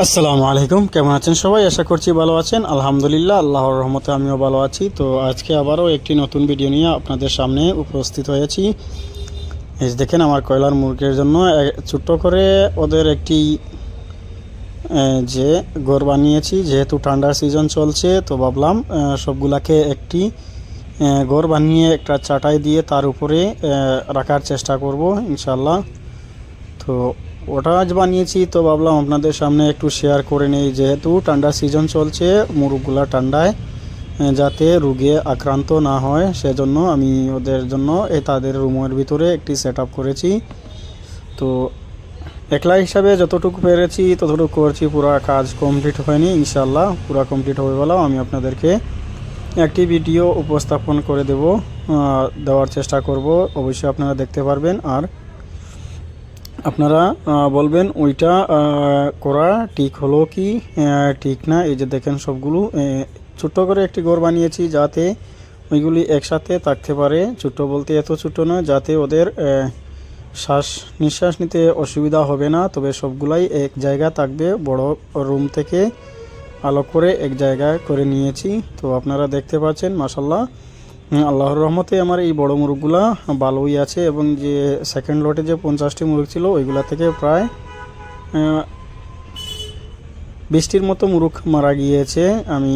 আসসালামু আলাইকুম। কেমন আছেন সবাই? আশা করছি ভালো আছেন। আলহামদুলিল্লাহ, আল্লাহর রহমতে আমিও ভালো আছি। তো আজকে আবারও একটি নতুন ভিডিও নিয়ে আপনাদের সামনে উপস্থিত হয়েছি। এই দেখেন, আমার কয়লার মুরগির জন্য ছোট্ট করে ওদের একটি যে ঘর বানিয়েছি। যেহেতু ঠান্ডার সিজন চলছে, তো ভাবলাম সবগুলাকে একটি ঘর বানিয়ে একটা চাটাই দিয়ে তার উপরে রাখার চেষ্টা করব ইনশাল্লাহ তো ওটা আজ বানিয়েছি, তো ভাবলাম আপনাদের সামনে একটু শেয়ার করে নেই। যেহেতু ঠান্ডা সিজন চলছে, মুরগগুলা ঠান্ডায় যাতে রোগে আক্রান্ত না হয়, সেজন্য আমি ওদের জন্য এ, তাদের রুমের ভিতরে একটি সেট করেছি। তো একলা হিসাবে যতটুকু পেরেছি, ততটুকু করছি। পুরো কাজ কমপ্লিট হয়নি ইনশাল্লাহ পুরো কমপ্লিট হয়ে গেলেও আমি আপনাদেরকে একটি ভিডিও উপস্থাপন করে দেব দেওয়ার চেষ্টা করব। অবশ্যই আপনারা দেখতে পারবেন। আর আপনারা বলবেন ওইটা করা ঠিক হলো কি? ঠিক না? এই যে দেখেন সবগুলো ছোট্ট করে একটি ঘর বানিয়েছি যাতে ওইগুলি একসাথে থাকতে পারে। ছোট্ট বলতে এত ছোট নয় যাতে ওদের শ্বাস নিঃশ্বাস নিতে অসুবিধা হবে না। তবে সবগুলাই এক জায়গা থাকবে। বড় রুম থেকে আলো করে এক জায়গায় করে নিয়েছি। তো আপনারা দেখতে পাচ্ছেন মাসাল্লাহ আল্লাহর রহমতে আমার এই বড় মুরগগুলা ভালোই আছে এবং যে সেকেন্ড লটে যে পঞ্চাশটি মুরগ ছিল, ওইগুলা থেকে প্রায় বিশটির মতো মুরগ মারা গিয়েছে। আমি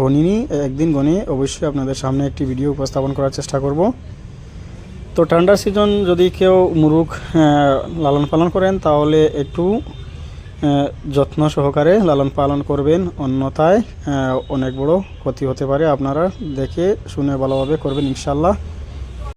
গণিনি, একদিন গণি অবশ্যই আপনাদের সামনে একটি ভিডিও উপস্থাপন করার চেষ্টা করব। তো ঠান্ডার সিজন যদি কেউ মুরগ লালন পালন করেন, তাহলে একটু যত্ন সহকারে লালন পালন করবেন। অন্যথায় অনেক বড় ক্ষতি হতে পারে। আপনারা দেখে, শুনে ভালোভাবে করবেন ইনশাল্লাহ